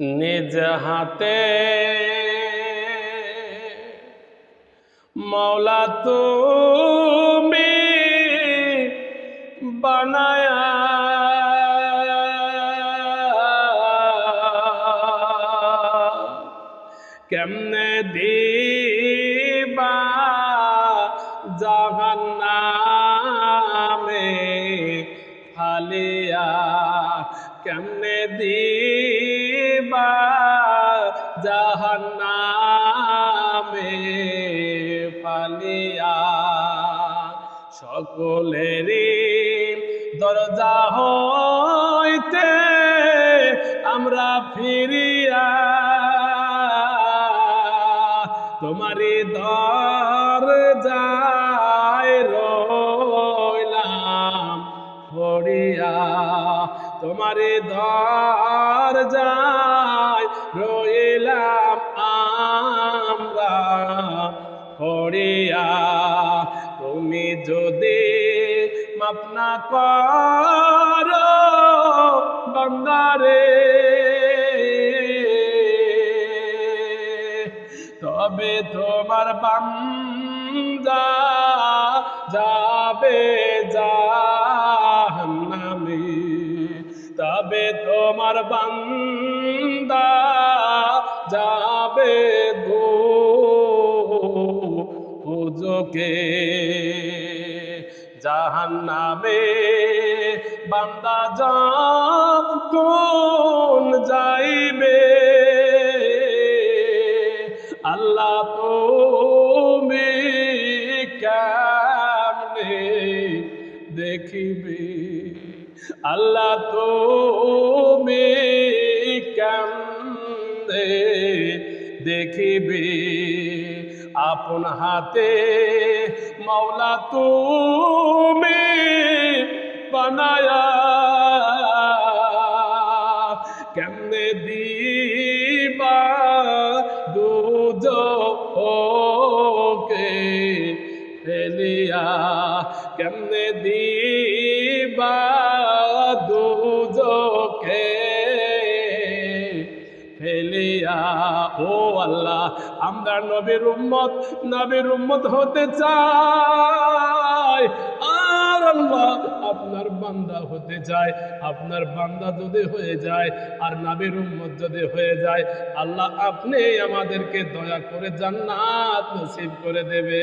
নিজ হাতে মৌলা তুমি কেমনে দিবা জাহান্নামে ফালিয়া? কেমনে দিবা জাহান্নামে ফালিয়া। সকলেরই দরজা হইতে আমরা ফিরিয়া তোমারি দর তোমারি দর যায় রইলাম আমরা পড়িয়া তুমি যদি মাপ না করো বন্দারে, তবে তোমার বান্দা তবে তোমার বান্দা যাবে দুজকে জাহান্নামে বান্দা যা কোন যাইবে আল্লাহ তুমি কেমনে দেখিবে? আল্লাহ তুমি কেমনে দেখিবে। আপন হাতে মাওলা তুমি বানায়া কেমনে দিবা দুজকে ফেলিয়া? কেমনে দিবা ফেলিয়া, ও আল্লাহ, আমরা নবীর উম্মত নবীর উম্মত হতে চাই। আর আল্লাহ, আপনার বান্দা হতে চায়, আপনার বান্দা যদি হয়ে যায়, আর নবীর উম্মত যদি হয়ে যায়, আল্লাহ আপনি আমাদেরকে দয়া করে জান্নাত নসিব করে দেবে